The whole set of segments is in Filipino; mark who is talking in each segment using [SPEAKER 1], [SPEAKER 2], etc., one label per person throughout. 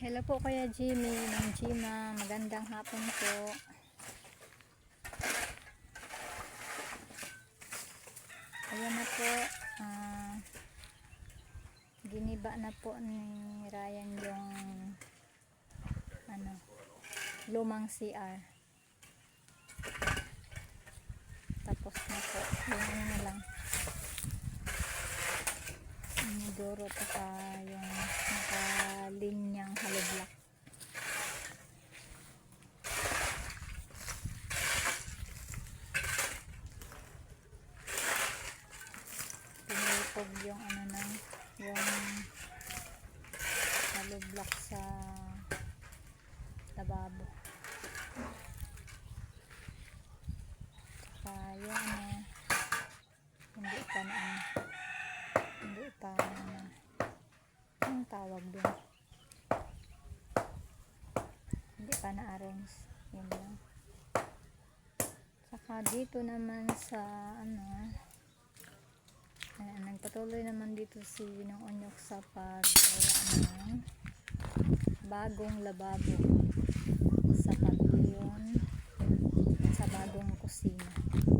[SPEAKER 1] Hello po Kuya Jimmy, ng Gina. Magandang hapon po. Ayan na po. ah, giniba na po ni Ryan yung ano, lumang CR. Tapos na po. Yung ano na lang. Yung duro pa yung nakalinyang hollow block. Pinipog yung ano na yung hollow block sa lababo. Saka yung ano, hindi pa na ano, hindi pa ano, ang tawag doon. Hindi pa na-arrange. Yun lang. Saka dito naman sa ano, ayan, nagpatuloy naman dito si Ninong Onyok sa paggawa ng bagong lababo sa pavilion sa bagong kusina.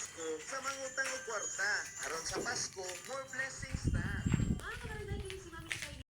[SPEAKER 2] Pasko sa mangutang o kwarta. Aron sa Pasko, more blessings na.